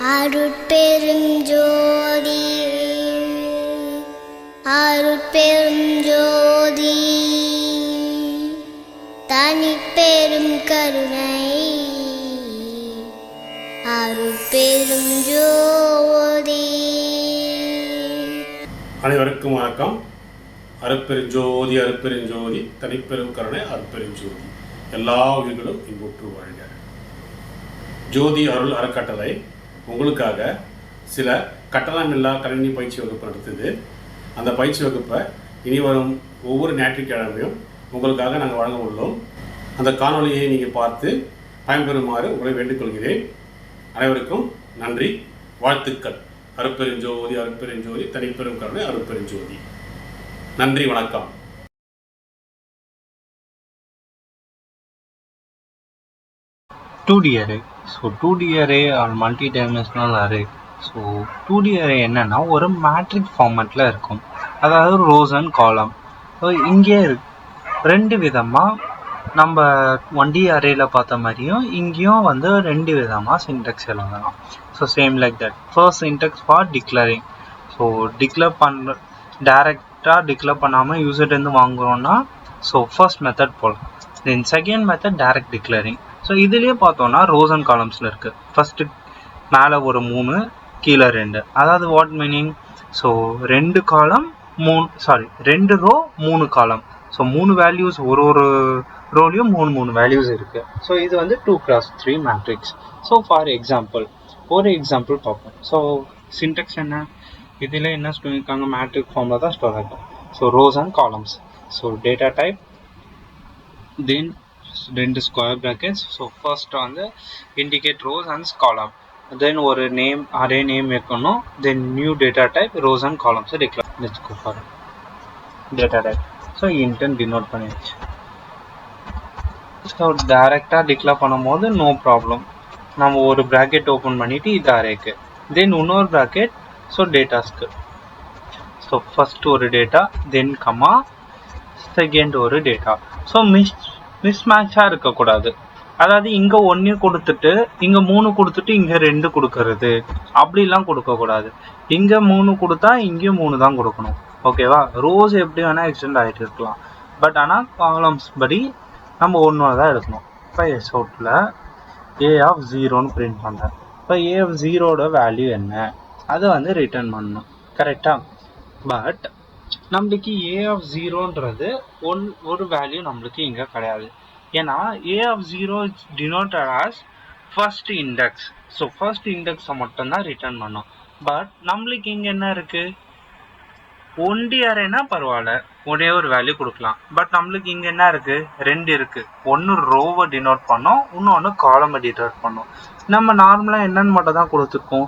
அருட்பெரும் ஜோதி அருட்பெரும் ஜோதி. தனிப்பெரும் கருணை அருட்பெரும் ஜோதி. அனைவருக்கும் வணக்கம். அருப்பெருஞ்சோதி அருப்பெருஞ்சோதி தனிப்பெரும் கருணை அருப்பெருஞ்சோதி எல்லா உயிர்களும் இன்புற்று வாழ்க. ஜோதி அருள் அறக்கட்டளை உங்களுக்காக சில கட்டணமில்லா கணினி பயிற்சி வகுப்பு நடத்துது. அந்த பயிற்சி வகுப்பை இனி வரும் ஒவ்வொரு ஞாயிற்றுக்கிழமையும் உங்களுக்காக நாங்கள் வழங்க உள்ளோம். அந்த காணொளியை நீங்கள் பார்த்து பயன்பெறுமாறு உங்களை வேண்டிக்கொள்கிறேன் அனைவருக்கும் நன்றி. வாழ்த்துக்கள். அருப்பெருஞ்சோதி அருப்பெருஞ்சோதி தனிப்பெரும் கருணை அருப்பெருஞ்சோதி நன்றி வணக்கம். 2D array. So 2D array or multi dimensional array so 2D array என்னன்னா ஒரு மேட்ரிக் ஃபார்மேட்டில் இருக்கும். அதாவது ரோஸ் அண்ட் காலம் ஸோ இங்கே ரெண்டு விதமாக நம்ம ஒன் டி அரேல பார்த்த மாதிரியும் இங்கேயும் வந்து ரெண்டு விதமாக சின்டெக்ஸ் எழுதலாம். So same like that first syntax for declaring so declare பண்ணுற டேரெக்டாக டிக்ளேர் பண்ணாமல் யூசர்லேருந்து வாங்குகிறோன்னா ஸோ ஃபர்ஸ்ட் மெத்தட் போகலாம் then second method direct declaring so இதுலேயே பார்த்தோன்னா ரோஸ் அண்ட் காலம்ஸில் இருக்குது ஃபஸ்ட்டு மேலே ஒரு மூணு கீழே ரெண்டு. அதாவது வாட் மீனிங் ஸோ ரெண்டு காலம் மூணு சாரி ரெண்டு ரோ மூணு காலம் ஸோ மூணு வேல்யூஸ் ஒரு ஒரு ரோலையும் மூணு மூணு வேல்யூஸ் இருக்குது ஸோ இது வந்து two cross three matrix so for example ஒரு எக்ஸாம்பிள் பார்ப்போம். ஸோ சின்டெக்ஸ் என்ன? இதில் என்ன சொல்லியிருக்காங்க மேட்ரிக் ஃபார்மில் தான் ஸ்டோர் ஆகும். So rows and columns so data type then ரெண்டு ஸ்கொயர் brackets. ஸோ ஃபர்ஸ்ட் வந்து indicate rows and column then ஒரு நேம் அரே நேம் வைக்கணும். Then new data type rows and columns declare let's for data type so intent denote பண்ணிடுச்சு so டேரெக்டாக declare பண்ணும்போது no problem நம்ம ஒரு bracket open பண்ணிவிட்டு இது அரேக்கு தென் இன்னொரு ப்ராக்கெட் ஸோ டேட்டாஸ்க்கு ஸோ ஃபர்ஸ்ட் ஒரு டேட்டா தென் கமா செகண்ட் ஒரு டேட்டா ஸோ மிஸ் மிஸ்மேட்சாக இருக்கக்கூடாது. அதாவது இங்கே ஒன்று கொடுத்துட்டு இங்கே மூணு கொடுத்துட்டு இங்கே ரெண்டு கொடுக்கறது. அப்படிலாம் கொடுக்கக்கூடாது. இங்கே மூணு கொடுத்தா இங்கேயும் மூணு தான் கொடுக்கணும். ஓகேவா ரோஸ் எப்படி வேணால் எக்ஸ்டெண்ட் ஆகிட்டு இருக்கலாம். பட் ஆனால் காலம்ஸ் படி நம்ம ஒன்று தான் எடுக்கணும். இப்போ எஸ் அவுட்டில் ஏ ஆஃப் ஜீரோன்னு பிரிண்ட் பண்ணுறேன் இப்போ ஏ ஆஃப் ஜீரோட வேல்யூ என்ன? அதை வந்து ரிட்டர்ன் பண்ணணும். கரெக்டாக பட் நம்மளுக்கு ஏ ஆஃப் ஜீரோன்றது ஒன் ஒரு வேல்யூ நம்மளுக்கு இங்கே கிடையாது. ஏன்னா A of zero denoted as first index so first இண்டெக்ஸை மட்டும்தான் ரிட்டர்ன் பண்ணும். பட் நம்மளுக்கு இங்கே என்ன இருக்கு? ஒன்டி அரேனா பரவாயில்ல. ஒரே ஒரு வேல்யூ கொடுக்கலாம். பட் நம்மளுக்கு இங்கே என்ன இருக்கு? ரெண்டு இருக்கு. ஒன்று ரோவை டினோட் பண்ணோம். இன்னொன்று காலமை டினோட் பண்ணோம். நம்ம நார்மலாக என்னன்னு மட்டும் தான் கொடுத்துருக்கோம்.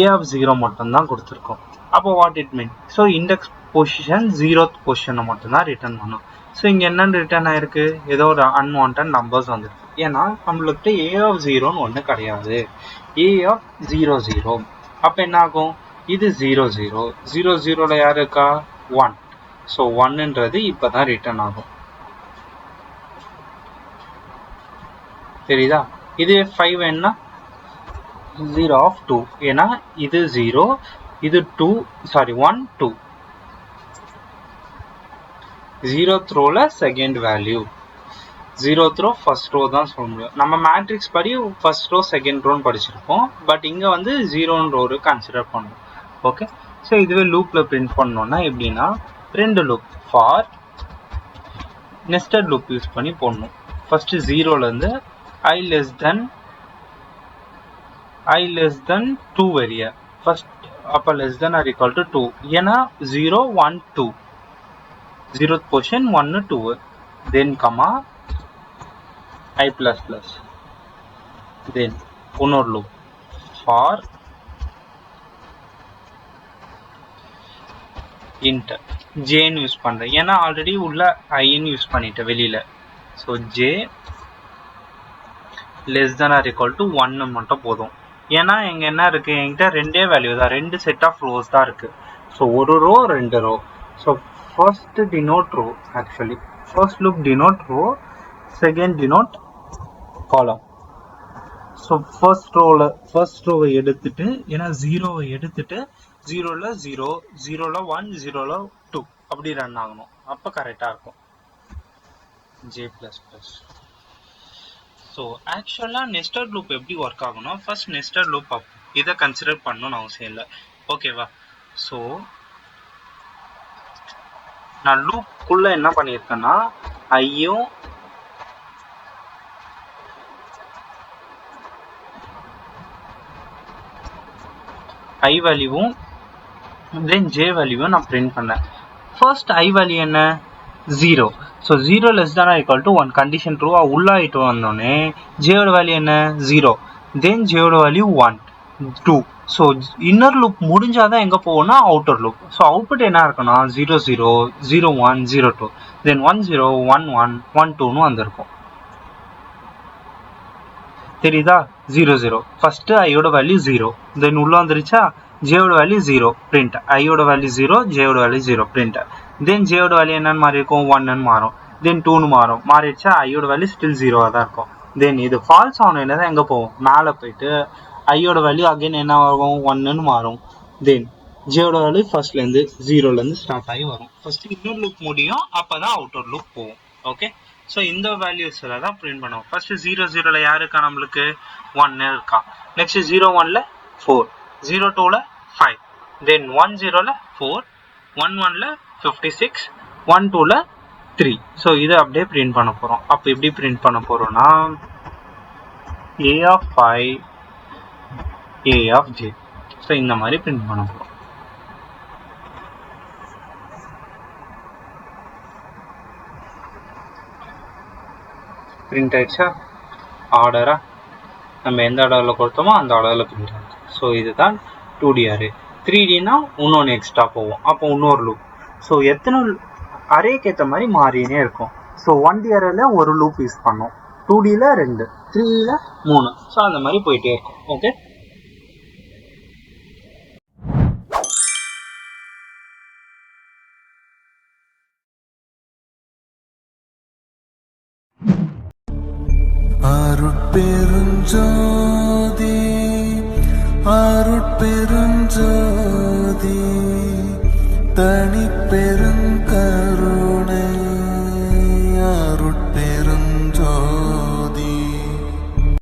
ஏ ஆஃப் ஜீரோ மட்டும் தான் கொடுத்துருக்கோம். அப்போ what it mean so index position zeroth பொசிஷனை மட்டும்தான் ரிட்டர்ன் பண்ணும். ஸோ இங்கே என்னென்னு ரிட்டர்ன் ஆயிருக்கு? ஏதோ ஒரு அன்வான்ட் நம்பர்ஸ் வந்துருக்கு. ஏன்னா நம்மளுக்கு ஏ ஆஃப் ஜீரோன்னு ஒன்று கிடையாது. ஏ ஆஃப் ஜீரோ ஜீரோ அப்போ என்ன ஆகும்? இது ஜீரோ ஜீரோ ஜீரோ ஜீரோவில் யார் இருக்கா? ஒன் ஸோ ஒன்னுன்றது இப்போ தான் ரிட்டர்ன் ஆகும். தெரியுதா? இது ஃபைவ் என்ன? ஜீரோ ஆஃப் டூ ஏன்னா இது ஜீரோ இது two sorry one two zero த்ரோவில் second value zero throw first row தான் சொல்ல முடியும். நம்ம மேட்ரிக்ஸ் படி ஃபர்ஸ்ட் ரோ செகண்ட் ரோன்னு படிச்சிருப்போம். பட் இங்கே வந்து ஜீரோன்ற ஒரு கன்சிடர் பண்ணுவோம் ஓகே ஸோ இதுவே லூப்பில் பிரிண்ட் பண்ணோம்னா எப்படின்னா ரெண்டு loop for nested loop use பண்ணி போடணும். ஃபர்ஸ்ட் ஜீரோலேருந்து I less than I less than two வெரிய. First அப்போ less than or equal to two ஏன்னா zero one two zeroth position 1 2 then comma i plus plus. Then இன்னொரு loop. For inter ஜேன்னு use பண்றேன். ஏன்னா already உள்ள ஐன்னு use பண்ணிட்டேன் வெளியில. So J less than or equal to ஒன்னு மட்டும் போதும். ஏன்னா எங்க என்ன இருக்கு? என்கிட்ட ரெண்டே வேல்யூ தான். ரெண்டு செட் ஆஃப் ரோஸ் தான் இருக்கு. ஸோ ஒரு ரோ ரெண்டு row so first denote row actually. First loop denote row second denote column so first ரோவில் first ரோவை எடுத்துட்டு ஏன்னா ஜீரோவை எடுத்துட்டு ஜீரோவில் ஜீரோ ஜீரோவில் ஒன் ஜீரோவில் டூ அப்படி ரன் ஆகணும். அப்போ கரெக்டாக இருக்கும். ஜே ப்ளஸ் ப்ளஸ் ஸோ ஆக்சுவலாக நெஸ்டட் லூப் எப்படி ஒர்க் ஆகணும் ஃபர்ஸ்ட் நெஸ்டட் லூப் அப் இதை கன்சிடர் பண்ணணும்னு அவசியம் இல்லை. ஓகேவா ஸோ நான் லூப்புக்குள்ள என்ன பண்ணியிருக்கேன்னா ஐயும் ஐ வேல்யூவும் தென் ஜே வேல்யூவும் நான் பிரிண்ட் பண்ணேன். ஃபர்ஸ்ட் ஐ வேல்யூ என்ன? ஜீரோ ஸோ ஜீரோ லெஸ் தானா ஈக்குவல் டு ஒன் கண்டிஷன் ட்ரூவா உள்ளாயிட்டு வந்தோடனே ஜேயோட வேல்யூ என்ன? Zero then ஜேயோட value one two so inner loop முடிஞ்சாதான் எங்கே போகும்னா அவுட்டர் லூப் ஸோ அவுட்புட் என்ன இருக்குன்னா zero zero zero one zero two then one zero one one one டூன்னு வந்திருக்கும். தெரியுதா? ஜீரோ ஜீரோ ஃபஸ்ட்டு ஐயோட வேல்யூ ஜீரோ தென் உள்ள வந்துருச்சா? ஜேயோட வேல்யூ ஜீரோ பிரிண்ட் ஐயோட வேல்யூ ஜீரோ ஜேயோட வேல்யூ ஜீரோ பிரிண்ட் தென் ஜேயோட வேல்யூ என்னன்னு மாறி இருக்கும் ஒன்னு மாறும். தென் டூன்னு மாறும். மாறிடுச்சா? ஐயோட வேல்யூ ஸ்டில் ஜீரோவாக தான் இருக்கும். தென் இது ஃபால்ஸ் ஆனதுல தான் எங்கே போகும்? மேலே போயிட்டு ஐயோட வேல்யூ அகைன் என்ன ஆகும்? ஒன்னுன்னு மாறும். தென் ஜேயோட வேல்யூ ஃபர்ஸ்ட்லேருந்து ஜீரோலேருந்து ஸ்டார்ட் ஆகி வரும். ஃபர்ஸ்ட் இன்னொரு லூப் முடியும். அப்போ தான் அவுட்டர் லூப் போகும். ஓகே ஸோ இந்த வேல்யூஸில் தான் பிரிண்ட் பண்ணுவோம். ஃபர்ஸ்ட் ஜீரோ ஜீரோவில் யார் இருக்கா நம்மளுக்கு? ஒன்னு இருக்கா. நெக்ஸ்ட் ஜீரோ ஒன்ல ஃபோர் ஜீரோ டூவில் ஃபைவ் தென் ஒன் ஜீரோவில் ஃபோர் ஒன் ஒனில் ஃபிஃப்டி சிக்ஸ் ஒன் டூவில் த்ரீ ஸோ இதை அப்படியே பிரிண்ட் பண்ண போகிறோம் அப்போ எப்படி பிரிண்ட் பண்ண போகிறோம்னா A of five A of J so இந்த மாதிரி பிரிண்ட் பண்ண போகிறோம் பிரிண்ட் ஆகிடுச்சா ஆர்டராக நம்ம எந்த ஆர்டரில் கொடுத்தோமோ அந்த ஆர்டரில் பிரிண்ட் ஆகும் ஸோ இதுதான் டூ டி அரே த்ரீ டினா இன்னொன்று எக்ஸ்ட்ரா போகும். அப்போ இன்னொரு லூப் ஸோ எத்தனை அரேக்கு ஏற்ற மாதிரி மாறினே இருக்கும். ஸோ ஒன் டி அரேல ஒரு லூப் யூஸ் பண்ணோம். டூ டியில் ரெண்டு த்ரீ டியில் மூணு. ஸோ அந்த மாதிரி போயிட்டே இருக்கும். ஓகே ஜோதி அருட்பெருஞ்சோதி தனி